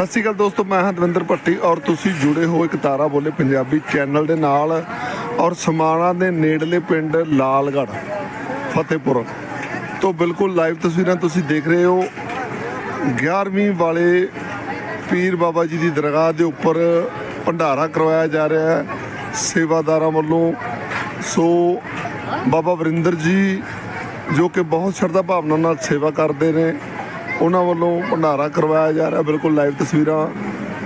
ਸਤਿ ਸ਼੍ਰੀ ਅਕਾਲ ਦੋਸਤੋ, ਮੈਂ ਹਾਂ ਦਵਿੰਦਰ ਭੱਟੀ ਔਰ ਤੁਸੀਂ ਜੁੜੇ ਹੋ ਇੱਕ ਤਾਰਾ ਬੋਲੇ ਪੰਜਾਬੀ ਚੈਨਲ ਦੇ ਨਾਲ ਔਰ ਸਮਾਣਾ ਦੇ ਨੇੜਲੇ ਪਿੰਡ ਲਾਲਗੜ੍ਹ, ਫਤਿਹਪੁਰ। ਤੋਂ ਬਿਲਕੁਲ ਲਾਈਵ ਤਸਵੀਰਾਂ ਤੁਸੀਂ ਦੇਖ ਰਹੇ ਹੋ। 11ਵੀਂ ਵਾਲੇ ਪੀਰ ਬਾਬਾ ਜੀ ਦੀ ਦਰਗਾਹ ਦੇ ਉੱਪਰ ਭੰਡਾਰਾ ਕਰਵਾਇਆ ਜਾ ਰਿਹਾ ਹੈ ਸੇਵਾਦਾਰਾਂ ਵੱਲੋਂ। ਸੋ ਬਾਬਾ ਵਰਿੰਦਰ ਜੀ ਜੋ ਕਿ ਬਹੁਤ ਸ਼ਰਧਾ ਭਾਵਨਾ ਨਾਲ ਸੇਵਾ ਕਰਦੇ ਨੇ ਉਹਨਾਂ ਵੱਲੋਂ ਭੰਡਾਰਾ ਕਰਵਾਇਆ ਜਾ ਰਿਹਾ, ਬਿਲਕੁਲ ਲਾਈਵ ਤਸਵੀਰਾਂ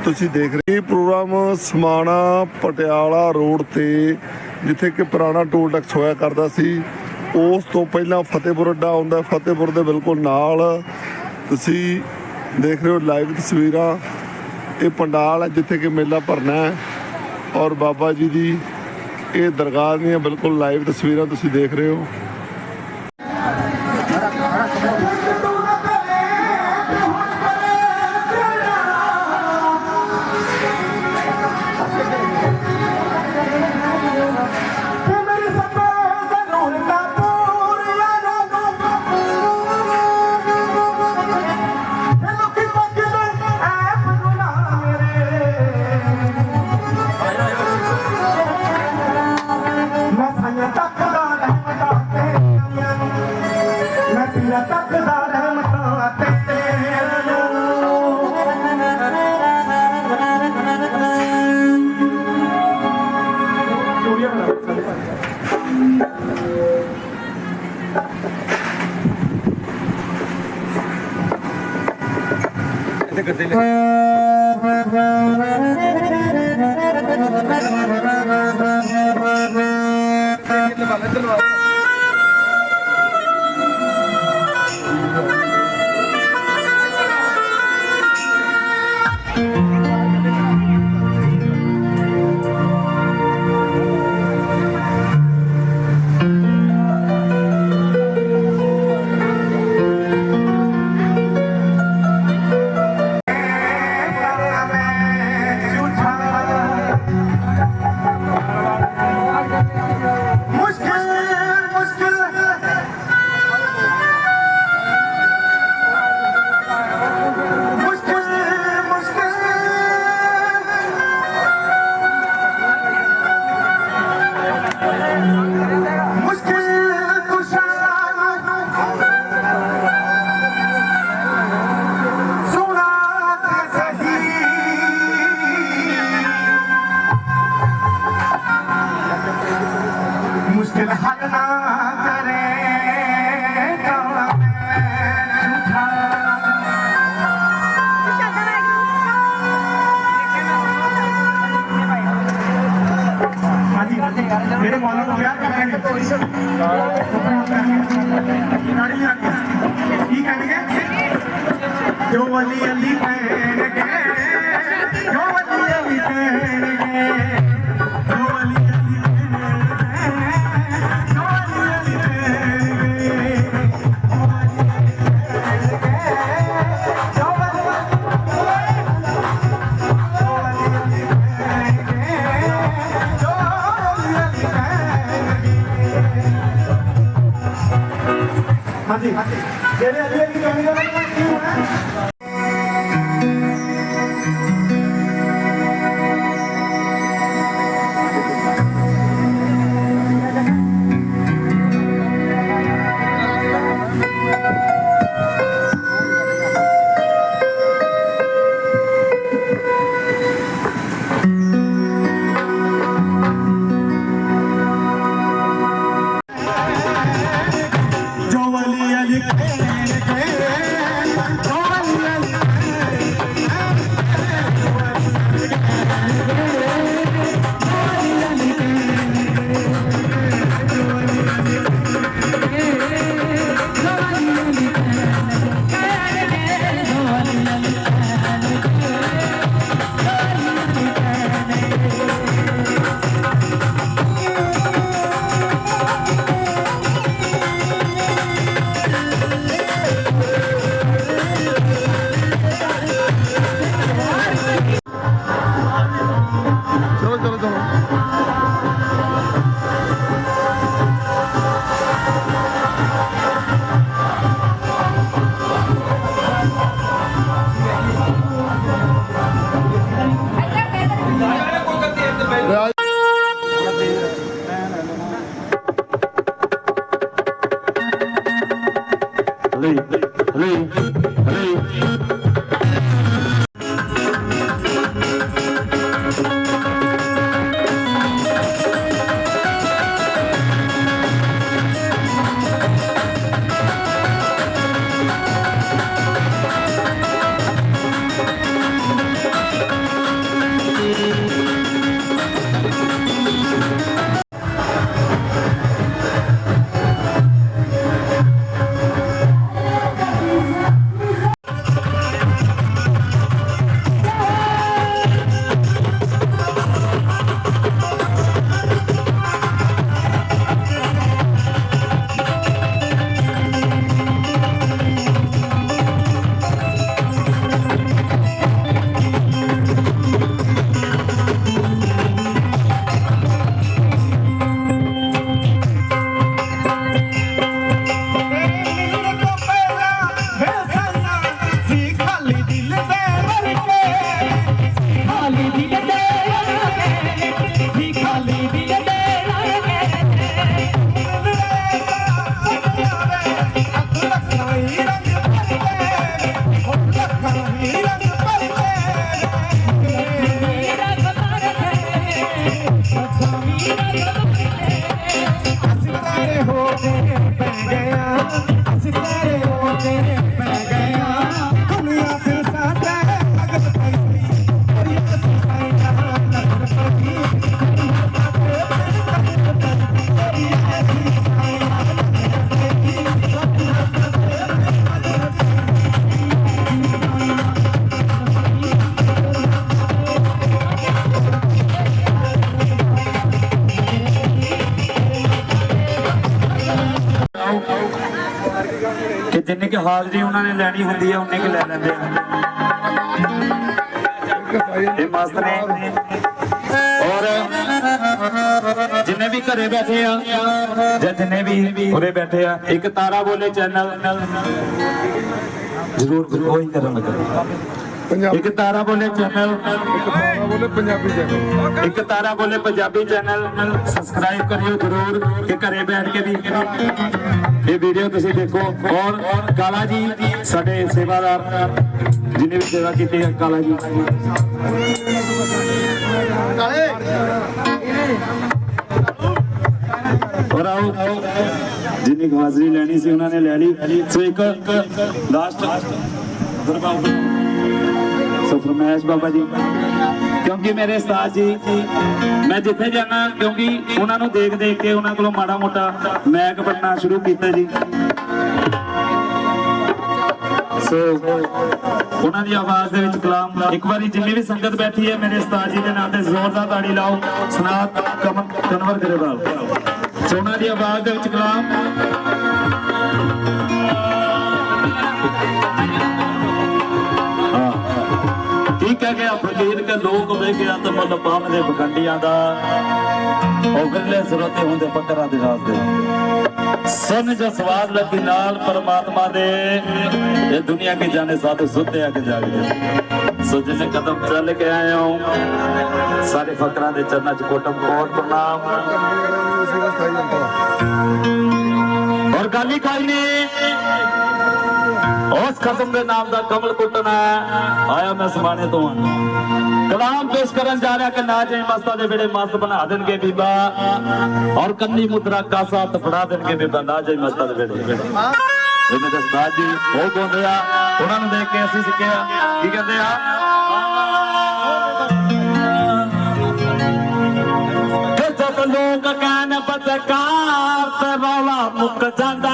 ਤੁਸੀਂ ਦੇਖ ਰਹੇ ਇਹ ਪ੍ਰੋਗਰਾਮ ਸਮਾਣਾ ਪਟਿਆਲਾ ਰੋਡ ਤੇ, ਜਿੱਥੇ ਕਿ ਪੁਰਾਣਾ ਟੋਲ ਟੈਕਸ ਹੋਇਆ ਕਰਦਾ ਸੀ। ਉਸ ਤੋਂ ਪਹਿਲਾਂ ਫਤਿਹਪੁਰ ਅੱਡਾ ਆਉਂਦਾ, ਫਤਿਹਪੁਰ ਦੇ ਬਿਲਕੁਲ ਨਾਲ। ਤੁਸੀਂ ਦੇਖ ਰਹੇ ਹੋ ਲਾਈਵ ਤਸਵੀਰਾਂ। ਇਹ ਪੰਡਾਲ ਹੈ, ਜਿੱਥੇ ਕਿ ਮੇਲਾ ਭਰਨਾ ਹੈ। ਔਰ ਬਾਬਾ ਜੀ ਦੀ ਇਹ ਦਰਗਾਹ ਦੀਆਂ ਬਿਲਕੁਲ ਲਾਈਵ ਤਸਵੀਰਾਂ ਤੁਸੀਂ ਦੇਖ ਰਹੇ ਹੋ। मुश्किल เดี๋ยวเดี๋ยวเดี๋ยวเดี๋ยวเดี๋ยวเดี๋ย ਹਾਜ਼ਰੀ ਉਹਨਾਂ ਨੇ ਲੈਣੀ ਹੁੰਦੀ ਹੈ ਉਹਨੇ ਕਿ ਲੈ ਲੈਂਦੇ ਆ। ਇਹ ਮਸਤ ਨੇ। ਔਰ ਜਿੰਨੇ ਵੀ ਘਰੇ ਬੈਠੇ ਆ, ਜਾਂ ਜਿੰਨੇ ਵੀ ਉਰੇ ਬੈਠੇ ਆ, ਇੱਕ ਤਾਰਾ ਬੋਲੇ ਚੈਨਲ। ਜ਼ਰੂਰ। ਕੋਈ ਕਰਨ ਲੱਗਾ। ਇੱਕ ਤਾਰਾ ਬੋਲੇ ਚੈਨਲ। ਤਾਰਾ ਬੋਲੇ ਪੰਜਾਬੀ ਚੈਨਲ। ਇੱਕ ਤਾਰਾ ਬੋਲੇ ਪੰਜਾਬੀ ਚੈਨਲ। ਸਬਸਕ੍ਰਾਈਬ ਕਰਿਓ ਜਰੂਰ। ਕਿ ਘਰੇ ਬੈਠ ਕੇ ਵੀ ਇਹ ਵੀਡੀਓ ਤੁਸੀਂ ਦੇਖੋ। ਔਰ ਕਾਲਾ ਜੀ ਸਾਡੇ ਸੇਵਾਦਾਰ ਜਿਨੇ ਵੀ ਸੇਵਾ ਕੀਤੀ ਹੈ ਕਾਲਾ ਜੀ। ਔਰ ਆਓ ਜਿੰਨੀ ਕੁ ਹਾਜ਼ਰੀ ਲੈਣੀ ਸੀ ਉਹਨਾਂ ਨੇ ਲੈ ਲਈ। ਸੋ ਇੱਕ ਲਾਸਟ ਦਰਬਾਰ। ਸੋ ਬਾਬਾ ਜੀ। ਕਿਉਂਕਿ ਮੇਰੇ ਉਸਤਾਦ ਜੀ, ਮੈਂ ਜਿੱਥੇ ਜਾਣਾ, ਕਿਉਂਕਿ ਉਹਨਾਂ ਨੂੰ ਦੇਖ ਦੇਖ ਕੇ ਉਹਨਾਂ ਕੋਲੋਂ ਮਾੜਾ ਮੋਟਾ ਮੈਕ ਬਣਨਾ ਸ਼ੁਰੂ ਕੀਤਾ ਜੀ। ਸੋ ਉਹਨਾਂ ਦੀ ਆਵਾਜ਼ ਦੇ ਵਿੱਚ ਕਲਾਮ ਇੱਕ ਵਾਰੀ ਜਿੰਨੀ ਵੀ ਸੰਗਤ ਬੈਠੀ ਹੈ, ਮੇਰੇ ਉਸਤਾਦ ਜੀ ਦੇ ਨਾਮ ਤੇ ਜ਼ੋਰਦਾਰ ਤਾੜੀ ਲਾਓ। ਸਨਾਤ ਕਮਨ ਕਨਵਰ ਗਰੇਵਾਲ। ਸੋ ਉਹਨਾਂ ਦੀ ਆਵਾਜ਼ ਦੇ ਵਿੱਚ ਕਲਾਮ ਹਾਂ ਠੀਕ ਫਕੀਰ ਕੇ ਲੋਕ ਵੇ ਗਿਆ ਤੇ ਮਤਲਬ ਪਾਮ ਦੇ ਬਖੰਡੀਆਂ ਦਾ। ਉਹ ਵਿਰਲੇ ਸਰੋਤੇ ਹੁੰਦੇ ਪੱਕਰਾਂ ਦੇ ਰਾਸ ਦੇ। ਜੋ ਸਵਾਦ ਲੱਗੀ ਨਾਲ ਪਰਮਾਤਮਾ ਦੇ, ਇਹ ਦੁਨੀਆ ਕੇ ਜਾਣੇ ਸਾਧੂ ਸੁੱਤੇ ਆ ਕੇ ਜਾਗਦੇ ਸੋ ਜਿਨੇ ਕਦਮ ਚੱਲ ਕੇ ਆਏ ਹੋ, ਸਾਰੇ ਫਕਰਾਂ ਦੇ ਚਰਨਾਂ ਚ ਕੋਟਮ ਕੋਟ ਪ੍ਰਣਾਮ। ਔਰ ਗਾਲੀ ਕੋਈ ਉਸ ਖਸਮ ਦੇ ਨਾਮ ਦਾ ਕਮਲ ਕੁੱਟਣਾ ਆਇਆ ਮੈਂ ਸਮਾਣੇ ਤੋਂ। ਕਲਾਮ ਪੇਸ਼ ਕਰਨ ਜਾ ਰਿਹਾ ਕਿ ਨਾ ਜੇ ਦੇ ਵੇੜੇ ਮਸਤ ਬਣਾ ਦੇਣਗੇ ਬੀਬਾ। ਔਰ ਕੰਨੀ ਮੁਦਰਾ ਕਾਸਾ ਤਫੜਾ ਦੇਣਗੇ ਬੀਬਾ ਨਾ ਜੇ ਦੇ ਵੇੜੇ ਇਹ ਮੇਰੇ ਜੀ ਉਹ ਗਾਉਂਦੇ ਆ। ਉਹਨਾਂ ਨੂੰ ਦੇਖ ਕੇ ਅਸੀਂ ਸਿੱਖਿਆ ਕੀ ਕਹਿੰਦੇ ਆ? ਲੋਕ ਕਹਿਣ ਬਦਕਾਰ ਮੁੱਕ ਜਾਂਦਾ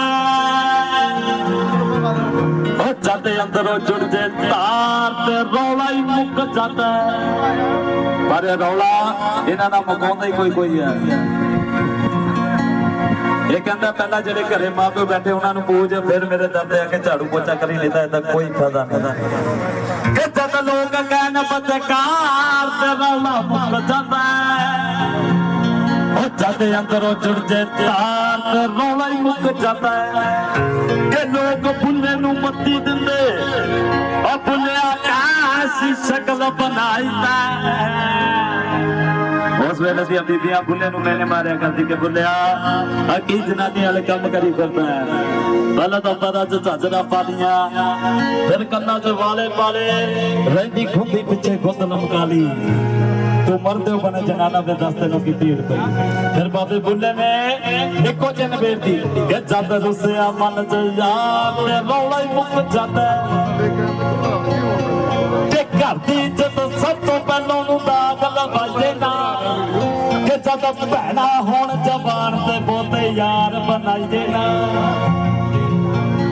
ਉਹ ਜਦ ਅੰਦਰੋਂ ਜੁੜ ਜੇ ਤਾਰ ਤੇ ਰੌਲਾ ਹੀ ਮੁੱਕ ਜਾਂਦਾ ਪਰ ਇਹ ਰੌਲਾ ਇਹਨਾਂ ਦਾ ਮੁਕਾਉਂਦਾ ਹੀ ਕੋਈ ਕੋਈ ਹੈ। ਇਹ ਕਹਿੰਦਾ ਪਹਿਲਾਂ ਜਿਹੜੇ ਘਰੇ ਮਾਪੇ ਬੈਠੇ ਉਹਨਾਂ ਨੂੰ ਪੂਜ, ਫਿਰ ਮੇਰੇ ਦਰ ਤੇ ਆ ਕੇ ਝਾੜੂ ਪੋਚਾ ਕਰੀ ਲੈਂਦਾ, ਇਹਦਾ ਕੋਈ ਫਾਇਦਾ ਨਹੀਂ। ਕਿ ਜਦ ਲੋਕ ਕਹਿਣ ਬਦਕਾਰ ਤੇ ਰੌਲਾ ਮੁੱਕ ਜਾਂਦਾ ਉਹ ਅੰਦਰੋਂ ਜੁੜ ਜੇ ਤਾਰ ਰੌਲਾ ਹੀ ਮੁੱਕ ਜਾਂਦਾ ਹੈ। ਕਿ ਲੋਕ ਬੁੱਲੇ ਨੂੰ ਮੱਤੀ ਦਿੰਦੇ ਉਹ ਬੁੱਲਿਆ ਕਾਸੀ ਸ਼ਕਲ ਬਣਾਈਦਾ ਉਸ ਵੇਲੇ ਦੀਆਂ ਬੀਬੀਆਂ ਬੁੱਲੇ ਨੂੰ ਮੈਨੇ ਮਾਰਿਆ ਕਰਦੀ ਕਿ ਬੁੱਲਿਆ ਆ ਕੀ ਜਨਾਨੀ ਵਾਲੇ ਕੰਮ ਕਰੀ ਫਿਰਦਾ ਹੈ। ਪਹਿਲਾਂ ਤਾਂ ਪਤਾ ਚ ਝਾਜਰਾ ਪਾਲੀਆਂ, ਫਿਰ ਕੰਨਾਂ 'ਚ ਵਾਲੇ ਪਾਲੇ, ਰਹਿੰਦੀ ਖੁੰਦੀ ਪਿੱਛੇ ਖੁੰਦ ਲਮਕਾ ਲਈ। ਤੂੰ ਮਰਦੇ ਬਣੇ ਜਨਾਨਾ ਦੇ ਦਸਤੇ ਨੂੰ ਕੀਤੀ ਢ ਪਈ। ਫਿਰ ਬਾਬੇ ਬੁੱਲੇ ਨੇ ਇੱਕੋ ਚਿੰਨ ਬੇਨਤੀ ਕਿ ਜਦ ਰੁੱਸਿਆ ਮਨ ਚ ਯਾਰ ਤੇ ਰੌਲਾ ਹੀ ਮੁੱਕ ਜਾਂਦਾ ਕਿ ਘਰ ਦੀ ਇੱਜ਼ਤ ਸਭ ਤੋਂ ਪਹਿਲਾਂ ਨੂੰ ਦਾਗ ਲਵਾਈਏ ਨਾ। ਕਿ ਜਦ ਭੈਣਾ ਹੋਣ ਜਵਾਨ ਤੇ ਬੋਤੇ ਯਾਰ ਬਣਾਈਏ ਨਾ।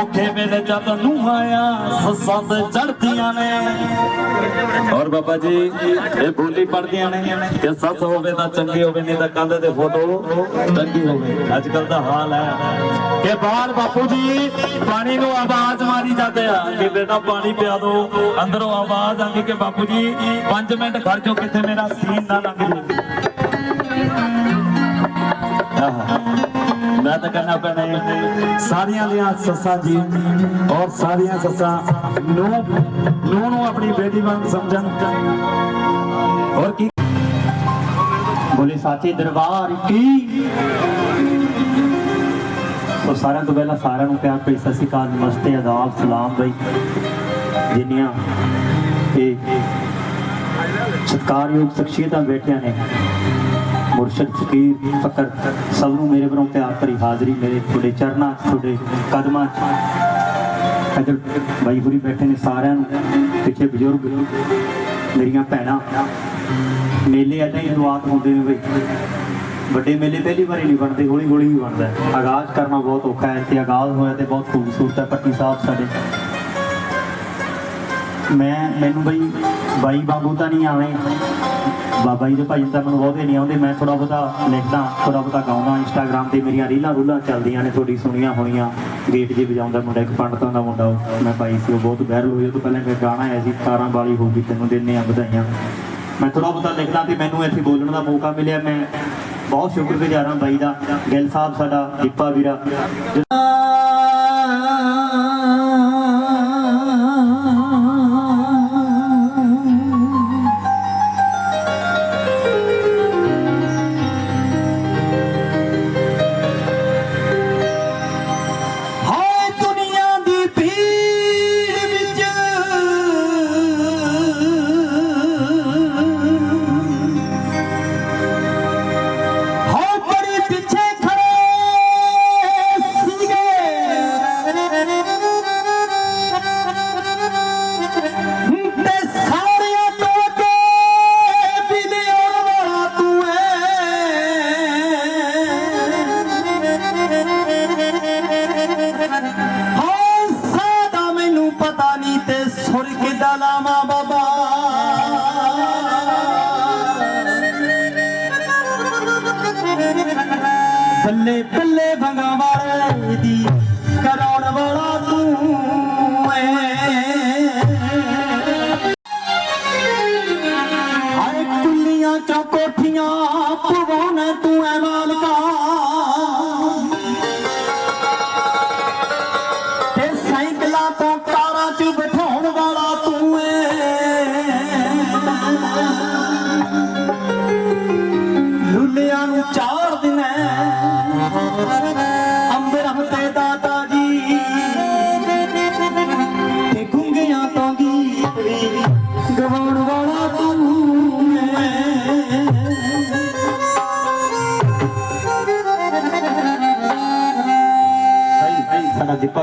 ਔਖੇ ਵੇਲੇ ਜਦ ਨੂੰ ਸੱਸਾਂ ਤੇ ਚੜਦੀਆਂ ਨੇ। ਔਰ ਬਾਬਾ ਜੀ, ਇਹ ਬੋਲੀ ਪੜਦੀਆਂ ਨੇ ਕਿ ਸੱਸ ਹੋਵੇ ਤਾਂ ਚੰਗੀ ਹੋਵੇ, ਨਹੀਂ ਤਾਂ ਕੰਧ ਤੇ ਫੋਟੋ ਚੰਗੀ ਹੋਵੇ। ਅੱਜ ਕੱਲ ਦਾ ਹਾਲ ਹੈ ਕਿ ਬਾਹਰ ਬਾਪੂ ਜੀ, ਪਾਣੀ ਨੂੰ ਆਵਾਜ਼ ਮਾਰੀ ਜਾਂਦੇ ਆ, ਕਿ ਬੇਟਾ ਪਾਣੀ ਪਿਆ ਦੋ, ਅੰਦਰੋਂ ਆਵਾਜ਼ ਆਂਦੀ ਕਿ ਬਾਪੂ ਜੀ 5 ਮਿੰਟ ਖੜ ਜਾਓ, ਕਿੱਥੇ ਮੇਰਾ ਸੀਨ ਨਾ ਲੰਘ ਜੇ ਆਹਾ। ਮੈਂ ਤਾਂ ਕਹਿਣਾ ਪੈਣਾ ਸਾਰੀਆਂ ਦੀਆਂ ਸੱਸਾਂ ਜੀ ਔਰ ਸਾਰੀਆਂ ਸੱਸਾਂ ਨੂੰ ਨੂੰ ਨੂੰ ਆਪਣੀ ਬੇਟੀ ਵਾਂਗ ਸਮਝਣ। ਔਰ ਕੀ? ਬੋਲੇ, ਸਾਚੇ ਦਰਬਾਰ ਕੀ? ਸੋ ਸਾਰਿਆਂ ਤੋਂ ਪਹਿਲਾਂ ਸਾਰਿਆਂ ਨੂੰ ਪਿਆਰ ਭਰੀ ਸਤਿ ਸ਼੍ਰੀ ਅਕਾਲ, ਨਮਸਤੇ ਆਦਾਬ ਸਲਾਮ ਬਈ। ਜਿੰਨੀਆਂ ਇਹ ਸਤਿਕਾਰਯੋਗ ਸ਼ਖਸੀਅਤਾਂ ਬੈਠੀਆਂ ਨੇ ਮੁਰਸ਼ਦ ਫਕੀਰ ਫਕਰ ਸਭ ਨੂੰ ਮੇਰੇ ਵੱਲੋਂ ਪਿਆਰ ਭਰੀ ਹਾਜ਼ਰੀ, ਮੇਰੇ ਤੁਹਾਡੇ ਚਰਨਾਂ 'ਚ, ਤੁਹਾਡੇ ਕਦਮਾਂ 'ਚ। ਅਜਰ ਬਾਈ ਹੁਰੀ ਬੈਠੇ ਨੇ ਸਾਰਿਆਂ ਨੂੰ, ਪਿੱਛੇ ਬਜ਼ੁਰਗ ਮੇਰੀਆਂ ਭੈਣਾਂ। ਮੇਲੇ ਏਦਾਂ ਹੀ ਸ਼ੁਰੂਆਤ ਹੁੰਦੇ ਨੇ ਬਈ। ਵੱਡੇ ਮੇਲੇ ਪਹਿਲੀ ਵਾਰੀ ਨਹੀਂ ਬਣਦੇ ਹੌਲੀ ਹੌਲੀ ਹੀ। ਬਣਦਾ ਆਗਾਜ਼ ਕਰਨਾ ਬਹੁਤ ਔਖਾ ਹੈ ਤੇ ਆਗਾਜ਼ ਹੋਇਆ ਤੇ ਬਹੁਤ ਖੂਬਸੂਰਤ ਹੈ, ਪੱਟੀ ਸਾਹਿਬ ਸਾਡੇ। ਮੈਂ, ਮੈਨੂੰ ਬਈ ਬਾਈ ਵਾਂਗੂ ਤਾਂ ਨਹੀਂ ਆਵੇਂ। ਬਾਬਾ ਜੀ ਦੇ ਭਜਨ ਤਾਂ ਮੈਨੂੰ ਬਹੁਤੇ ਨਹੀਂ ਆਉਂਦੇ, ਮੈਂ ਥੋੜਾ ਬਹੁਤਾ ਲਿਖਦਾ ਥੋੜਾ ਬਹੁਤਾ ਗਾਉਂਦਾ ਇੰਸਟਾਗ੍ਰam ਤੇ ਮੇਰੀਆਂ ਰੀਲਾਂ ਰੂਲਾਂ ਚੱਲਦੀਆਂ ਨੇ, ਤੁਹਾਡੀ ਸੁਣੀਆਂ ਹੋਣੀਆਂ। ਗੇਟ ਜੇ ਵਜਾਉਂਦਾ ਮੁੰਡਾ, ਇੱਕ ਪੰਡਤਾਂ ਦਾ ਮੁੰਡਾ, ਉਹ ਮੈਂ ਪਾਈ ਸੀ ਉਹ ਬਹੁਤ ਵਾਇਰਲ ਹੋਈ ਉਹ ਤੋਂ ਪਹਿਲਾਂ ਇੱਕ ਗਾਣਾ ਆਇਆ ਸੀ ਕਾਰਾਂ ਵਾਲੀ ਹੋਊਗੀ, ਤੈਨੂੰ ਦਿੰਨੇ ਆ ਵਧਾਈਆਂ। ਮੈਂ ਥੋੜਾ ਬਹੁਤਾ ਲਿਖਦਾ ਤੇ ਮੈਨੂੰ ਇੱਥੇ ਬੋਲਣ ਦਾ ਮੌਕਾ ਮਿਲਿਆ। ਮੈਂ ਬਹੁਤ ਸ਼ੁਕਰਗੁਜ਼ਾਰ ਹਾਂ ਬਾਈ ਦਾ, ਗਿੱਲ ਸਾਹਿਬ ਸਾਡਾ, ਦੀਪਾ ਵੀਰਾ।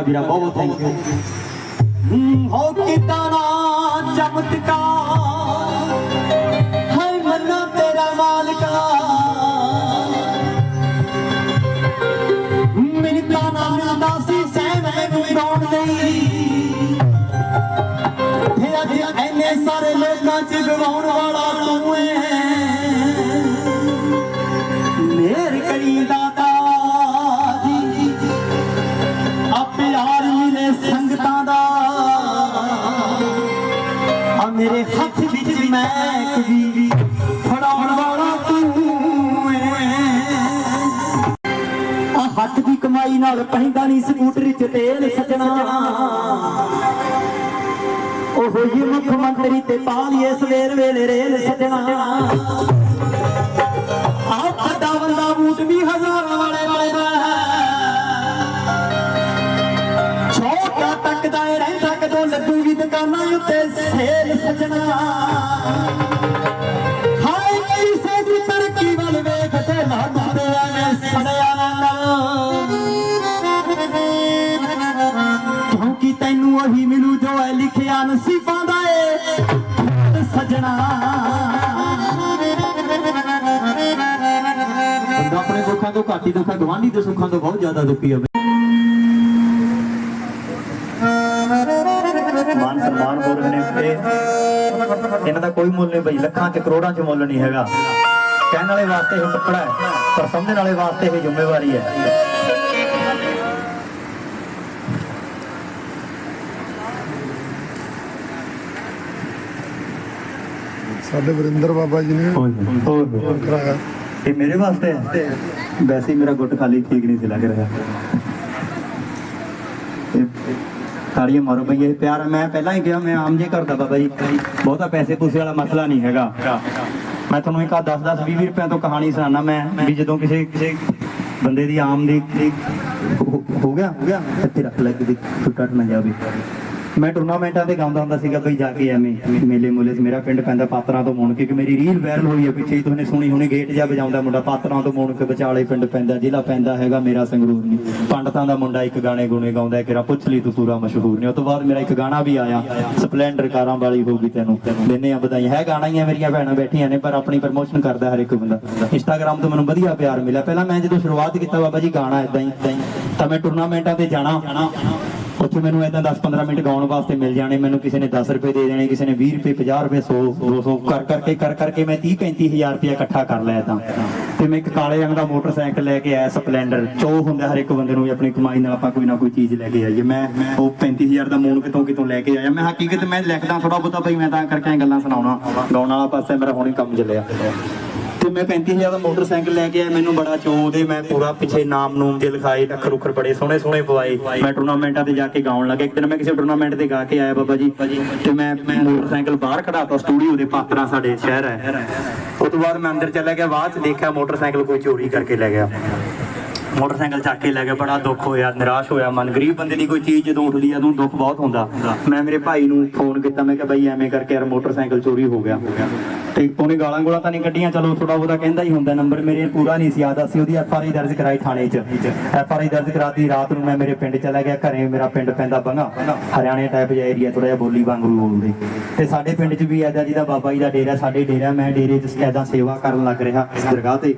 ਸਾਡਾ ਵੀਰਾ, ਬਹੁਤ ਬਹੁਤ ਥੈਂਕ ਯੂ ਹੋ ਕਿਤਾ ਨਾ ਚਮਤਕਾਰ ਹੈ ਮੰਨਾ ਤੇਰਾ ਮਾਲਕਾ। ਮੈਨੂੰ ਨਾ ਮਿਲਦਾ ਸੀ ਸਹਿਵੇਂ ਨੂੰ ਲਈ ਤੇ ਅੱਜ ਐਨੇ ਸਾਰੇ ਲੋਕਾਂ ਚ ਗਵਾਉਣ ਵਾਲਾ ਤੂੰ ਏ ਮੈਂ ਵੀ ਫੜਾਉਣ ਵਾਲਾ ਤੂੰ ਏ ਆ ਹੱਥ ਦੀ ਕਮਾਈ ਨਾਲ ਪੈਂਦਾ ਨਹੀਂ, ਸਕੂਟਰ 'ਚ ਤੇਲ ਸਜਣਾ। ਉਹ ਹੀ ਮੁੱਖ ਮੰਤਰੀ ਤੇ ਪਾ ਲਈਏ ਸਵੇਰ ਵੇਲੇ ਰੇਲ ਸਜਣਾ। ਆ ਵੱਡਾ ਬੰਦਾ ਬੂਟ ਵੀ ਹਜ਼ਾਰਾਂ ਵਾਲੇ ਪਾਉਂਦਾ ਛੋਟਾ ਟੱਕਦਾ ਏ ਰਹਿੰਦਾ, ਕਦੋਂ ਲੱਗੂਗੀ ਦੁਕਾਨਾਂ ਉੱਤੇ ਸੇਲ ਸਜਣਾ। ਹਾਏ ਕਿਸੇ ਦੀ ਤਰੱਕੀ ਵੱਲ ਵੇਖ ਤੇ ਲੱਗਦੇ ਐਵੇਂ ਸੜਿਆ ਨਾ ਕਿਉਂਕਿ ਤੈਨੂੰ ਉਹੀ ਮਿਲੂ ਜੋ ਹੈ ਲਿਖਿਆ ਨਸੀਬਾਂ ਦਾ ਏ। ਸਜਣਾ। ਬੰਦਾ ਆਪਣੇ ਦੁੱਖਾਂ ਤੋਂ ਘੱਟ ਹੀ ਦੁੱਖਾ ਗਵਾਂਢੀ ਦੇ ਸੁੱਖਾਂ ਤੋਂ ਬਹੁਤ ਜ਼ਿਆਦਾ ਦੁਖੀ ਹੋਵੇ। ਮਾਨ ਰਹੇ ਨੇ ਤੇ ਇਹਨਾਂ ਦਾ ਕੋਈ ਮੁੱਲ ਨਹੀਂ ਬਈ ਲੱਖਾਂ ਚ ਕਰੋੜਾਂ ਚ ਮੁੱਲ ਨਹੀਂ ਹੈਗਾ। ਕਹਿਣ ਵਾਲੇ ਵਾਸਤੇ ਇਹ ਕੱਪੜਾ ਹੈ ਪਰ ਸਮਝਣ ਵਾਲੇ ਵਾਸਤੇ ਇਹ ਜ਼ਿੰਮੇਵਾਰੀ ਹੈ। ਸਾਡੇ ਵਰਿੰਦਰ ਬਾਬਾ ਜੀ ਨੇ ਹੋਰ ਕਰਾਇਆ। ਇਹ ਮੇਰੇ ਵਾਸਤੇ ਹੈ। ਵੈਸੇ ਹੀ ਮੇਰਾ ਗੁੱਟ ਖਾਲੀ ਠੀਕ ਨਹੀਂ ਸੀ ਲੱਗ ਰਿਹਾ। ਤੇ ਤਾੜੀਆਂ ਮਾਰੋ ਬਈ ਇਹ ਪਿਆਰ ਮੈਂ ਪਹਿਲਾਂ ਹੀ ਕਿਹਾ ਮੈਂ ਆਮ ਜੇ ਕਰਦਾ ਬਾਬਾ ਜੀ। ਬਹੁਤਾ ਪੈਸੇ ਪੂਸੇ ਵਾਲਾ ਮਸਲਾ ਨਹੀਂ ਹੈਗਾ। ਮੈਂ ਤੁਹਾਨੂੰ ਇੱਕ ਆ 10 10 20 ਰੁਪਏ ਤੋਂ ਕਹਾਣੀ ਸੁਣਾਉਣਾ ਮੈਂ, ਵੀ ਜਦੋਂ ਕਿਸੇ ਕਿਸੇ ਬੰਦੇ ਦੀ ਆਮ ਦੀ ਹੋ- ਗਿਆ, ਹੋ ਗਿਆ, ਇੱਥੇ ਰੱਖ ਲੈ ਕਿ ਟੁੱਟ ਨਾ ਜਾਵੇ। ਮੈਂ ਟੂਰਨਾਮੈਂਟਾਂ ਤੇ ਗਾਉਂਦਾ ਹੁੰਦਾ ਸੀਗਾ ਬਈ ਜਾ ਕੇ ਐਵੇਂ ਮੇਲੇ ਮੂਲੇ 'ਚ ਮੇਰਾ ਪਿੰਡ ਪੈਂਦਾ ਪਾਤਰਾਂ ਤੋਂ ਮੋਣ ਕਿ ਮੇਰੀ ਰੀਲ ਵਾਇਰਲ ਹੋਈ ਹੈ, ਪਿੱਛੇ ਤੁਸੀਂ ਸੁਣੀ ਹੋਣੀ, ਗੇਟ ਜਾ ਵਜਾਉਂਦਾ ਮੁੰਡਾ, ਪਾਤਰਾਂ ਤੋਂ ਮੋਣ ਕੇ ਵਿਚਾਲੇ ਪਿੰਡ ਪੈਂਦਾ, ਜ਼ਿਲ੍ਹਾ ਪੈਂਦਾ ਹੈਗਾ ਮੇਰਾ ਸੰਗਰੂਰ ਨਹੀਂ। ਪੰਡਤਾਂ ਦਾ ਮੁੰਡਾ ਇੱਕ ਗਾਣੇ ਗੁਣੇ ਗਾਉਂਦਾ ਕਿਰਾ ਪੁੱਛ ਲਈ ਤੂੰ ਪੂਰਾ ਮਸ਼ਹੂਰ ਨਹੀਂ। ਉਹ ਤੋਂ ਬਾਅਦ ਮੇਰਾ ਇੱਕ ਗਾਣਾ ਵੀ ਆਇਆ ਸਪਲੈਂਡਰ ਕਾਰਾਂ ਵਾਲੀ ਹੋਊਗੀ ਤੈਨੂੰ। ਦਿੰਨੇ ਆ ਵਧਾਈਆਂ। ਹੈ ਗਾਣਾ ਹੀ ਹੈ, ਮੇਰੀਆਂ ਭੈਣਾਂ ਬੈਠੀਆਂ ਨੇ, ਪਰ ਆਪਣੀ ਪ੍ਰਮੋਸ਼ਨ ਕਰਦਾ ਹਰ ਇੱਕ ਬੰਦਾ। ਇੰਸਟਾਗ੍ਰam ਤੋਂ ਮੈਨੂੰ ਵਧੀਆ ਪਿਆਰ ਮਿਲਿਆ। ਪਹਿਲਾਂ ਮੈਂ ਜਦੋਂ ਸ਼ੁਰੂਆਤ ਕੀਤਾ, ਬਾਬਾ ਜੀ, ਗਾਣਾ ਇਦਾਂ ਹੀ। ਤਾਂ ਮੈਂ ਟੂਰਨਾਮੈਂਟਾਂ ਤੇ ਜਾਣਾ। ਉੱਥੇ ਮੈਨੂੰ ਇਦਾਂ 10-15 ਮਿੰਟ ਗਾਉਣ ਵਾਸਤੇ ਮਿਲ ਜਾਣੇ, ਮੈਨੂੰ ਕਿਸੇ ਨੇ 10 ਰੁਪਏ ਦੇ ਦੇਣੇ, ਕਿਸੇ ਨੇ 20 ਰੁਪਏ 50 ਰੁਪਏ 100 200 ਕਰ, ਕਰਕੇ ਕਰ, ਕਰਕੇ ਮੈਂ 30 35000 ਰੁਪਏ ਇਕੱਠਾ ਕਰ ਲਿਆ ਤਾਂ ਤੇ ਮੈਂ ਇੱਕ ਕਾਲੇ ਰੰਗ ਦਾ ਮੋਟਰਸਾਈਕਲ ਲੈ ਕੇ ਆਇਆ, ਸਪਲੈਂਡਰ। ਚੋ ਹੁੰਦਾ ਹਰ ਇੱਕ ਬੰਦੇ ਨੂੰ ਆਪਣੀ ਕਮਾਈ ਨਾਲ ਆਪਾਂ ਕੋਈ ਨਾ ਕੋਈ ਚੀਜ਼ ਲੈ ਕੇ ਆਈਏ। ਮੈਂ ਉਹ 35000 ਦਾ ਮੂਨ ਕਿਤੋਂ ਕਿਤੋਂ ਲੈ ਕੇ ਆਇਆ। ਮੈਂ ਹਕੀਕਤ ਮੈਂ ਲਿਖਦਾ ਥੋੜਾ ਬਹੁਤਾ ਭਈ ਮੈਂ ਤਾਂ ਕਰਕੇ ਗੱਲਾਂ ਸੁਣਾਉਣਾ। ਗਾਉਣ ਵਾਲਾ ਪਾਸੇ ਮੇਰਾ ਹੁਣੇ ਕੰਮ ਚੱਲਿਆ। ਤੇ ਮੈਂ 35000 ਦਾ ਮੋਟਰਸਾਈਕਲ ਲੈ ਕੇ ਆਇਆ, ਮੈਨੂੰ ਬੜਾ ਚਾਅ ਦੇ ਮੈਂ ਪੂਰਾ ਪਿੱਛੇ ਨਾਮ ਨੂਮ ਦੇ ਲਿਖਾਏ, ਅੱਖਰ ਉੱਖਰ ਬੜੇ ਸੋਹਣੇ ਸੋਹਣੇ ਪਵਾਏ। ਮੈਂ ਟੂਰਨਾਮੈਂਟਾਂ ਤੇ ਜਾ ਕੇ ਗਾਉਣ ਲੱਗਾ। ਇੱਕ ਦਿਨ ਮੈਂ ਕਿਸੇ ਟੂਰਨਾਮੈਂਟ ਤੇ ਗਾ ਕੇ ਆਇਆ ਬਾਬਾ ਜੀ। ਤੇ ਮੈਂ ਮੈਂ ਮੋਟਰਸਾਈਕਲ ਬਾਹਰ ਖੜਾਤਾ ਸਟੂਡੀਓ ਦੇ ਪਾਤਰਾ ਸਾਡੇ ਸ਼ਹਿਰ ਹੈ। ਉਸ ਤੋਂ ਬਾਅਦ ਮੈਂ ਅੰਦਰ ਚਲਾ ਗਿਆ, ਬਾਅਦ ਚ ਦੇਖਿਆ ਮੋਟਰਸਾਈਕਲ ਕੋਈ ਚੋਰੀ ਕਰਕੇ ਲੈ ਗਿਆ। ਮੋਟਰਸਾਈਕਲ ਚੱਕ ਕੇ ਲੈ ਗਿਆ ਬੜਾ ਦੁੱਖ ਹੋਇਆ, ਨਿਰਾਸ਼ ਹੋਇਆ ਮਨ। ਗਰੀਬ ਬੰਦੇ ਦੀ ਕੋਈ ਚੀਜ਼ ਜਦੋਂ ਉੱਠਦੀ ਆ ਉਹਨੂੰ ਦੁੱਖ ਬਹੁਤ ਹੁੰਦਾ। ਮੈਂ ਮੇਰੇ ਭਾਈ ਨੂੰ ਫੋਨ ਕੀਤਾ, ਮੈਂ ਕਿਹਾ ਬਾਈ ਐਵੇਂ ਕਰਕੇ ਯਾਰ ਮੋਟਰਸਾਈਕਲ ਚੋਰੀ ਹੋ ਗਿਆ। ਤੇ ਉਹਨੇ ਗਾਲਾਂ ਗੋਲਾਂ ਤਾਂ ਨਹੀਂ ਕੱਢੀਆਂ, ਚਲੋ ਥੋੜਾ ਬਹੁਤਾ ਕਹਿੰਦਾ ਹੀ ਹੁੰਦਾ, ਨੰਬਰ ਮੇਰੇ ਪੂਰਾ ਨਹੀਂ ਸੀ ਯਾਦ, ਅਸੀਂ ਉਹਦੀ ਐਫ ਆਰ ਆਈ ਦਰਜ ਕਰਾਈ ਥਾਣੇ 'ਚ। ਐਫ ਆਰ ਆਈ ਦਰਜ ਕਰਾਤੀ, ਰਾਤ ਨੂੰ ਮੈਂ ਮੇਰੇ ਪਿੰਡ ਚਲਾ ਗਿਆ, ਘਰੇ ਮੇਰਾ ਪਿੰਡ ਪੈਂਦਾ ਬੰਗਾ। ਹਰਿਆਣੇ ਟਾਈਪ ਜਿਹਾ ਏਰੀਆ ਥੋੜਾ ਜਿਹਾ ਬੋਲੀ ਵਾਂਗੂ ਬੋਲਦੇ। ਤੇ ਸਾਡੇ ਪਿੰਡ 'ਚ ਵੀ ਐਦਾ ਜਿਹਦਾ ਬਾਬਾ ਜੀ ਦਾ ਡੇਰਾ, ਸਾਡੇ ਡੇਰਾ, ਮੈਂ ਡੇਰੇ 'ਚ ਐਦਾ ਸੇਵਾ ਕਰਨ ਲੱਗ ਰਿਹਾ ਇਸ ਦਰਗਾਹ ਤੇ।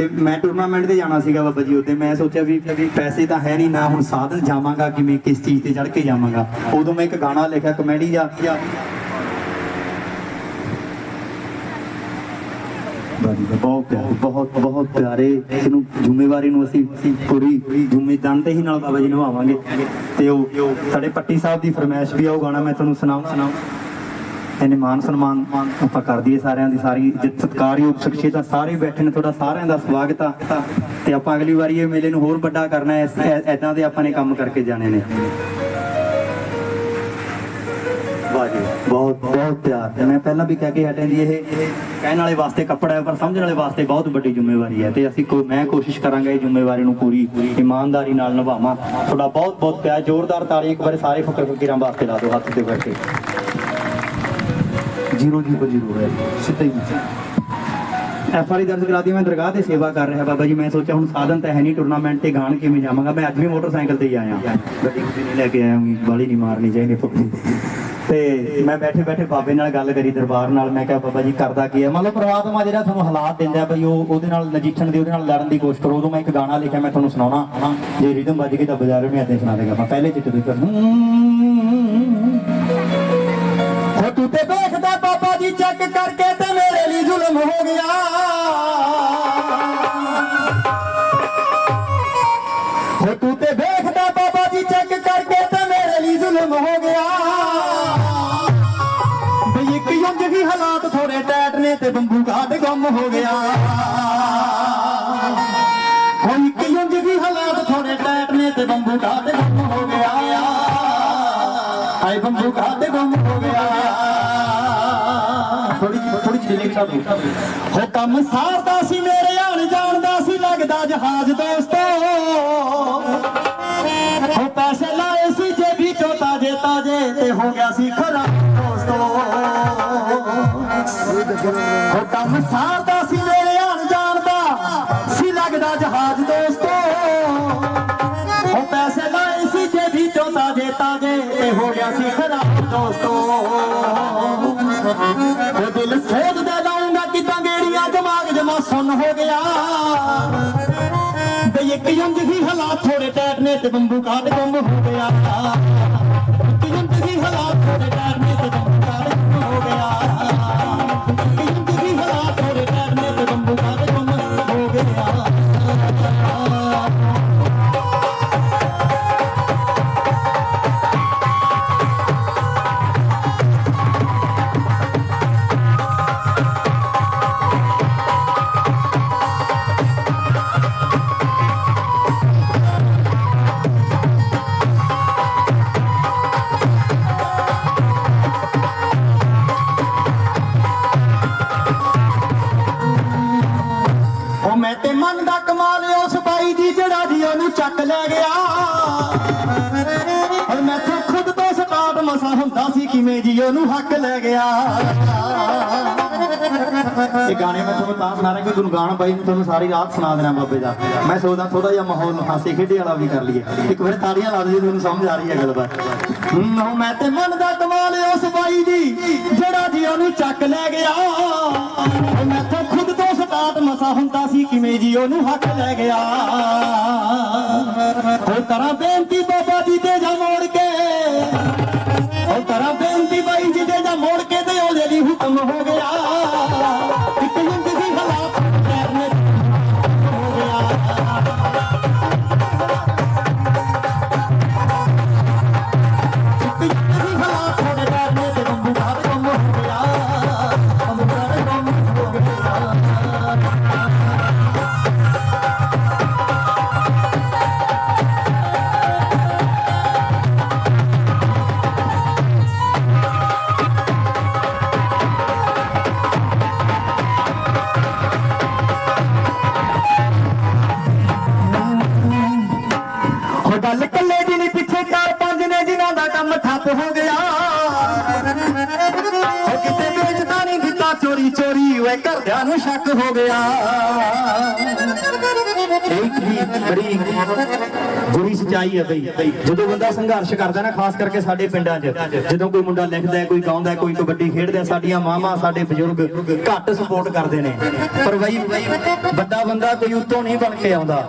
ਤੇ ਮੈਂ ਟੂਰਨਾਮੈਂਟ ਤੇ ਜਾਣਾ ਸੀਗਾ ਬਾਬਾ ਜੀ ਉੱਤੇ ਮੈਂ ਸੋਚਿਆ ਵੀ ਵੀ ਪੈਸੇ ਤਾਂ ਹੈ ਨਹੀਂ ਨਾ ਹੁਣ ਸਾਧਨ ਜਾਵਾਂਗਾ, ਕਿਵੇਂ ਕਿਸ ਚੀਜ਼ ਤੇ ਚੜ ਕੇ ਜਾਵਾਂਗਾ। ਉਦੋਂ ਮੈਂ ਇੱਕ ਗਾਣਾ ਲਿਖਿਆ ਕਮੇਡੀ ਦਾ ਬਹੁਤ ਪਿਆਰੇ। ਬਹੁਤ ਬਹੁਤ ਪਿਆਰੇ। ਇਹਨੂੰ ਜ਼ਿੰਮੇਵਾਰੀ ਨੂੰ ਅਸੀਂ ਅਸੀਂ ਪੂਰੀ ਜ਼ਿੰਮੇਦਾਨਤੇ ਹੀ ਨਾਲ ਬਾਬਾ ਜੀ ਨਿਭਾਵਾਂਗੇ। ਤੇ ਉਹ ਸਾਡੇ ਪੱਟੀ ਸਾਹਿਬ ਦੀ ਫਰਮਾਇਸ਼ ਵੀ ਆ, ਉਹ ਗਾਣਾ ਮੈਂ ਤੁਹਾਨੂੰ ਸੁਣਾਉਂ ਸੁਣਾਉਂ ਇਹਨੇ ਮਾਨ ਸਨਮਾਨ ਆਪਾਂ ਕਰ ਦਈਏ ਸਾਰਿਆਂ ਦੀ, ਸਾਰੀ ਇੱਜ਼ਤ ਸਤਿਕਾਰਯੋਗ ਸ਼ਖਸੀਅਤਾਂ ਸਾਰੇ ਬੈਠੇ ਨੇ, ਤੁਹਾਡਾ ਸਾਰਿਆਂ ਦਾ ਸਵਾਗਤ ਆ। ਤੇ ਆਪਾਂ ਅਗਲੀ ਵਾਰੀ ਇਹ ਮੇਲੇ ਨੂੰ ਹੋਰ ਵੱਡਾ ਕਰਨਾ ਹੈ ਐਦਾਂ ਦੇ ਆਪਾਂ ਨੇ ਕੰਮ ਕਰਕੇ ਜਾਣੇ ਨੇ। ਵਾਹ ਬਹੁਤ ਬਹੁਤ ਪਿਆਰ। ਮੈਂ ਪਹਿਲਾਂ ਵੀ ਕਹਿ ਕੇ ਹਟਿਆ ਜੀ ਇਹ ਕਹਿਣ ਵਾਲੇ ਵਾਸਤੇ ਕੱਪੜਾ ਹੈ, ਪਰ ਸਮਝਣ ਵਾਲੇ ਵਾਸਤੇ ਬਹੁਤ ਵੱਡੀ ਜ਼ਿੰਮੇਵਾਰੀ ਹੈ। ਤੇ ਅਸੀਂ ਕੋਈ ਮੈਂ ਕੋਸ਼ਿਸ਼ ਕਰਾਂਗਾ ਇਹ ਜ਼ਿੰਮੇਵਾਰੀ ਨੂੰ ਪੂਰੀ ਇਮਾਨਦਾਰੀ ਨਾਲ ਨਿਭਾਵਾਂ। ਤੁਹਾਡਾ ਬਹੁਤ ਬਹੁਤ ਪਿਆਰ, ਜ਼ੋਰਦਾਰ ਤਾੜੀ ਇੱਕ ਵਾਰ ਸਾਰੇ ਫਕਰ ਫਕੀਰਾਂ ਵਾਸਤੇ ਲਾ ਦਿਓ, ਹੱਥ ਤੇ ਕਰਕੇ ਜੀਰੋ ਜੀਰੋ ਜੀਰੋ ਹੈ। ਸਿੱਧਾ ਹੀ ਐਫ ਆਰ ਦਰਜ ਕਰਾਤੀ ਮੈਂ ਦਰਗਾਹ ਤੇ ਸੇਵਾ ਕਰ ਰਿਹਾ ਬਾਬਾ ਜੀ। ਮੈਂ ਸੋਚਿਆ ਹੁਣ ਸਾਧਨ ਤਾਂ ਹੈ ਨਹੀਂ ਟੂਰਨਾਮੈਂਟ ਤੇ ਗਾਣ ਕਿਵੇਂ ਜਾਵਾਂਗਾ? ਮੈਂ ਅੱਜ ਵੀ ਮੋਟਰਸਾਈਕਲ ਤੇ ਹੀ ਆਇਆ। ਗੱਡੀ ਗੁੱਡੀ ਨਹੀਂ ਲੈ ਕੇ ਆਇਆ ਹੂੰ ਬਾਲੀ ਨਹੀਂ ਮਾਰਨੀ ਚਾਹੀਦੀ ਪੁੱਠੀ ਤੇ ਮੈਂ ਬੈਠੇ ਬੈਠੇ ਬਾਬੇ ਨਾਲ ਗੱਲ ਕਰੀ, ਦਰਬਾਰ ਨਾਲ। ਮੈਂ ਕਿਹਾ, ਬਾਬਾ ਜੀ, ਕਰਦਾ ਕੀ ਹੈ? ਮਤਲਬ ਪ੍ਰਮਾਤਮਾ ਜਿਹੜਾ ਤੁਹਾਨੂੰ ਹਾਲਾਤ ਦਿੰਦਾ ਬਈ ਉਹ ਉਹਦੇ ਨਾਲ ਨਜਿੱਠਣ ਦੀ, ਉਹਦੇ ਨਾਲ ਲੜਨ ਦੀ ਕੋਸ਼ਿਸ਼ ਕਰੋ। ਉਦੋਂ ਮੈਂ ਇੱਕ ਗਾਣਾ ਲਿਖਿਆ, ਮੈਂ ਤੁਹਾਨੂੰ ਸੁਣਾਉਣਾ। ਜੇ ਰਿਦਮ ਵੱਜ ਗਈ ਤਾਂ ਬਜ਼ਾਰ ਮੈਂ ਏਦਾਂ ਸੁਣਾ ਦੇਗਾ। ਮੈਂ ਪਹਿਲੇ ਚਿੱਟ ਦੇ ਕਰ ਬੰਬੂ ਹੋ ਗਿਆ। ਹੋ ਇੱਕ ਯੁੱਗ ਹਾਲਾਤ ਥੋੜੇ ਟੈਟ ਨੇ ਤੇ ਬੰਬੂ ਘਾਟ ਗੁੰਮ ਹੋ ਗਿਆ। ਆਏ ਬੰਬੂ ਘਾਟ ਗੁੰਮ ਹੋ ਗਿਆ। ਥੋੜੀ ਥੋੜੀ ਜਿਹੀ ਲਿਖ ਸਕਦਾ ਹੋ ਕੰਮ ਸਾਰਦਾ ਸੀ ਮੇਰੇ ਆਣ ਜਾਣਦਾ ਸੀ, ਲੱਗਦਾ ਜਹਾਜ਼ ਦੋਸਤੋ ਸਾਰਦਾ ਸੀ ਮੇਰੇ ਆਣ ਜਾਣਦਾ ਸੀ ਲੱਗਦਾ ਜਹਾਜ਼ ਦੋਸਤੋ। ਹੋ ਪੈਸੇ ਲਾਏ ਸੀ ਜੇਬੀ ਚੋਂ ਤਾਜੇ ਤਾਜੇ ਤੇ ਹੋ ਗਿਆ ਸੀ ਖਰਾ ਦੋਸਤੋ। ਉਹ ਦਿਲ ਸੋਚਦਾ ਲਾਉਂਗਾ ਕਿ ਗੇੜੀਆਂ ਦਿਮਾਗ ਜਮਾ ਸੁਣ ਹੋ ਗਿਆ। ਬਈ ਇੱਕ ਯੰਗ ਹੀ ਹਾਲਾਤ ਥੋੜੇ ਟੈਟ ਨੇ ਤੇ ਬੰਬੂ ਕਾਟ ਗੁੰਮ ਹੋ ਗਿਆ। ਇੱਕ ਯੰਗ ਹੀ ਹਾਲਾਤ ਥੋੜੇ ਟੈਟ ਨੇ ਕਿਵੇਂ ਜੀ ਉਹਨੂੰ ਹੱਕ ਲੈ ਗਿਆ? ਇਹ ਗਾਣੇ ਮੈਂ ਤੁਹਾਨੂੰ ਤਾਂ ਸੁਣਾ ਰਿਹਾ ਕਿ ਗੁਣਗਾਨ ਬਾਈ ਨੂੰ ਤੁਹਾਨੂੰ ਸਾਰੀ ਰਾਤ ਸੁਣਾ ਦੇਣਾ ਬਾਬੇ ਦਾ। ਮੈਂ ਸੋਚਦਾ ਥੋੜਾ ਜਿਹਾ ਮਾਹੌਲ ਨੂੰ ਹਾਸੇ ਖੇਡੇ ਵਾਲਾ ਵੀ ਕਰ ਲਈਏ। ਇੱਕ ਵਾਰ ਤਾੜੀਆਂ ਲਾ ਜੇ ਤੁਹਾਨੂੰ ਸਮਝ ਆ ਰਹੀ ਹੈ ਗੱਲਬਾਤ ਹੂੰ ਮੈਂ ਤੇ ਮਨ ਦਾ ਕਮਾਲ ਉਸ ਬਾਈ ਦੀ ਜਿਹੜਾ ਜੀ ਉਹਨੂੰ ਚੱਕ ਲੈ ਗਿਆ। ਮੈਂ ਤਾਂ ਖੁਦ ਤੋਂ ਸਟਾਰਟ ਮਸਾ ਹੁੰਦਾ ਸੀ ਕਿਵੇਂ ਜੀ ਉਹਨੂੰ ਹੱਕ ਲੈ ਗਿਆ। ਹੋ ਕਰਾਂ ਬੇਨਤੀ ਬਾਬਾ ਜੀ ਚੋਰੀ ਘਰਦਿਆਂ ਨੂੰ ਸ਼ੱਕ ਹੋ ਗਿਆ। ਇੱਕ ਵੀ ਬੜੀ ਬੁਰੀ ਸਚਾਈ ਹੈ ਬਈ। ਜਦੋਂ ਬੰਦਾ ਸੰਘਰਸ਼ ਕਰਦਾ ਨਾ, ਖਾਸ ਕਰਕੇ ਸਾਡੇ ਪਿੰਡਾਂ 'ਚ, ਜਦੋਂ ਕੋਈ ਮੁੰਡਾ ਲਿਖਦਾ ਕੋਈ ਗਾਉਂਦਾ ਕੋਈ ਕਬੱਡੀ ਖੇਡਦਾ ਸਾਡੀਆਂ ਮਾਵਾਂ ਸਾਡੇ ਬਜ਼ੁਰਗ ਘੱਟ ਸਪੋਰਟ ਕਰਦੇ ਨੇ। ਪਰ ਬਈ, ਵੱਡਾ ਬੰਦਾ ਕੋਈ ਉੱਤੋਂ ਨਹੀਂ ਬਣ ਕੇ ਆਉਂਦਾ।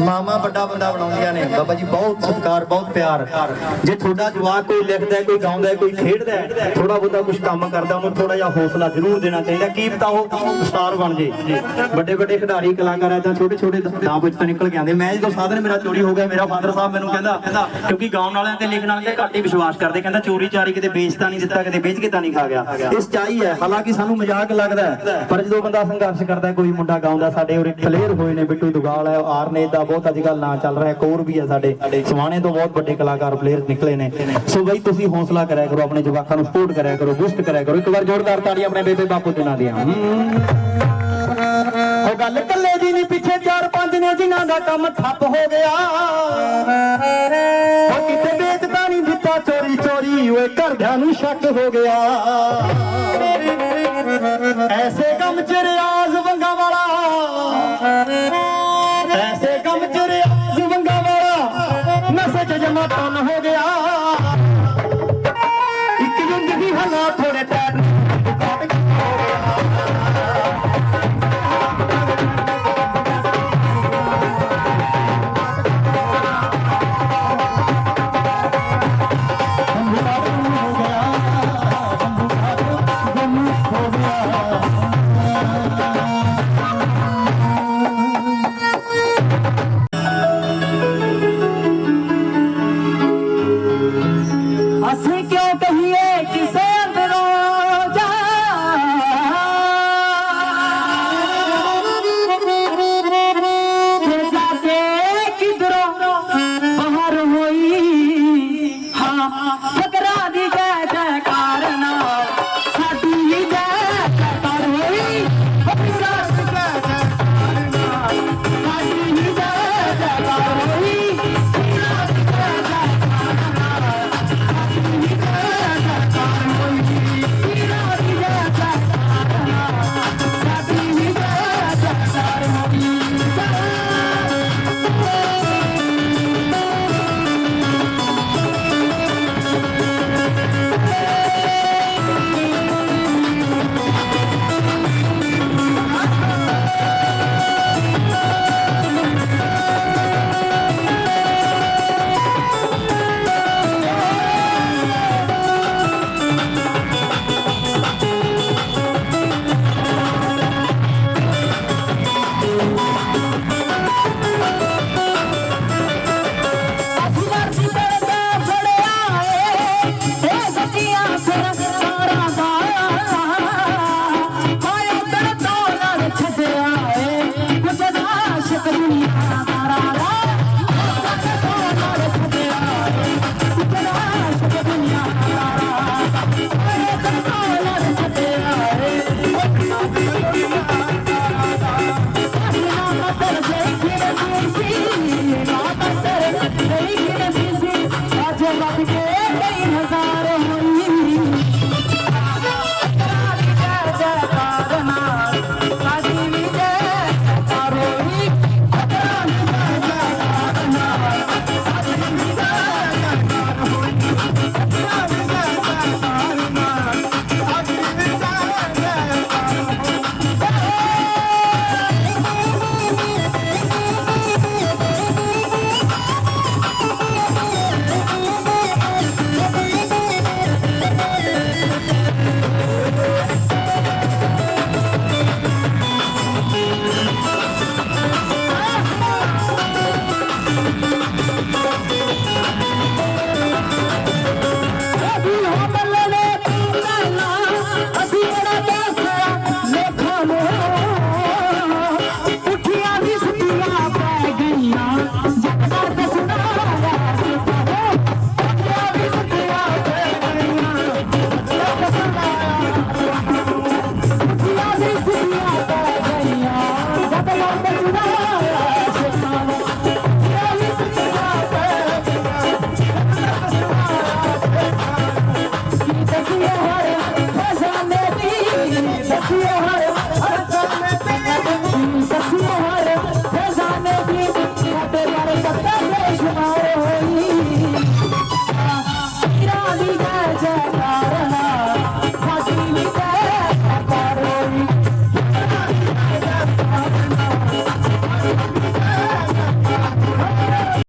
ਮਾਵਾਂ ਵੱਡਾ ਬੰਦਾ ਬਣਾਉਂਦੀਆਂ ਨੇ। ਬਾਬਾ ਜੀ, ਬਹੁਤ ਸਤਿਕਾਰ, ਬਹੁਤ ਪਿਆਰ। ਜੇ ਤੁਹਾਡਾ ਜਵਾਕ ਕੋਈ ਲਿਖਦਾ ਕੋਈ ਗਾਉਂਦਾ ਕੋਈ ਖੇਡਦਾ ਥੋੜਾ ਬਹੁਤਾ ਕੁਝ ਕੰਮ ਕਰਦਾ, ਉਹਨੂੰ ਥੋੜਾ ਜਿਹਾ ਹੌਸਲਾ ਜ਼ਰੂਰ ਦੇਣਾ ਚਾਹੀਦਾ। ਕੀ ਪਤਾ ਉਹ ਸਟਾਰ ਬਣ ਜੇ ਵੱਡੇ ਵੱਡੇ ਖਿਡਾਰੀ, ਕਲਾਕਾਰ ਐ ਛੋਟੇ ਛੋਟੇ ਦਾਅ ਵਿੱਚ ਤਾਂ ਨਿਕਲ ਕੇ ਆਉਂਦੇ। ਮੈਂ ਜਦੋਂ ਸਾਧਨ ਮੇਰਾ ਚੋਰੀ ਹੋ ਗਿਆ, ਮੇਰਾ ਫਾਦਰ ਸਾਹਿਬ ਮੈਨੂੰ ਕਹਿੰਦਾ, ਕਿਉਂਕਿ ਗਾਉਣ ਵਾਲਿਆਂ ਤੇ ਲਿਖਣ ਵਾਲਿਆਂ ਤੇ ਘੱਟ ਹੀ ਵਿਸ਼ਵਾਸ ਕਰਦੇ। ਕਹਿੰਦਾ, ਚੋਰੀ ਚਾਰੀ ਕਿਤੇ ਵੇਚਤਾ ਨਹੀਂ ਦਿੱਤਾ, ਕਿਤੇ ਵੇਚ ਕੇ ਤਾਂ ਨਹੀਂ ਖਾ ਗਿਆ। ਇਹ ਸਚਾਈ ਹੈ ਹਾਲਾਂਕਿ ਸਾਨੂੰ ਮਜ਼ਾਕ ਲੱਗਦਾ ਪਰ ਜਦੋਂ ਬੰਦਾ ਸੰਘਰਸ਼ ਕਰਦਾ ਕੋਈ ਮੁੰਡਾ ਗਾਉਂਦਾ, ਸਾਡੇ ਉਰੇ ਕਲੀਅਰ ਹੋਏ ਨੇ, ਬਿੱਟੂ ਦੁਗਾਲ ਹੈ ਆਰਨੇ ਦਾ ਬਹੁਤ ਅੱਜ ਕੱਲ ਨਾਂ ਚੱਲ ਰਿਹਾ ਕੋਰ ਵੀ ਹੈ ਸਾਡੇ। ਸਵਾਣੇ ਤੋਂ ਬਹੁਤ ਵੱਡੇ ਕਲਾਕਾਰ ਪਲੇਅਰ ਨਿਕਲੇ ਨੇ। ਸੋ ਬਈ, ਤੁਸੀਂ ਹੌਸਲਾ ਕਰਿਆ ਕਰੋ, ਆਪਣੇ ਜਵਾਕਾਂ ਨੂੰ ਸਪੋਰਟ ਕਰਿਆ ਕਰੋ ਬੂਸਟ ਕਰਿਆ ਕਰੋ। ਇੱਕ ਵਾਰ ਜ਼ੋਰਦਾਰ ਤਾੜੀ ਆਪਣੇ ਬੇਬੇ ਬਾਪੂ ਦੇ ਨਾਂ ਦੀਆਂ ਉਹ ਗੱਲ ਕੱਲੇ ਦੀ ਨਹੀਂ ਪਿੱਛੇ ਚਾਰ ਪੰਜ ਨੇ ਜਿਨ੍ਹਾਂ ਦਾ ਕੰਮ ਠੱਪ ਹੋ ਗਿਆ। ਉਹ ਕਿਤੇ ਵੇਚਦਾ ਨਹੀਂ ਦਿੱਤਾ, ਚੋਰੀ ਚੋਰੀ, ਓਏ ਘਰਦਿਆਂ ਨੂੰ ਸ਼ੱਕ ਹੋ ਗਿਆ। ਐਸੇ ਕੰਮ ਚ ਰਿਆਜ਼ ਵੰਗਾ ਵਾਲਾ। ਐਸੇ ਕੰਮ ਚ ਰਿਆਜ਼ ਵੰਗਾ ਵਾਲਾ। ਨਸ਼ੇ ਚ ਜਮਾ ਤਨ ਹੋ ਗਿਆ।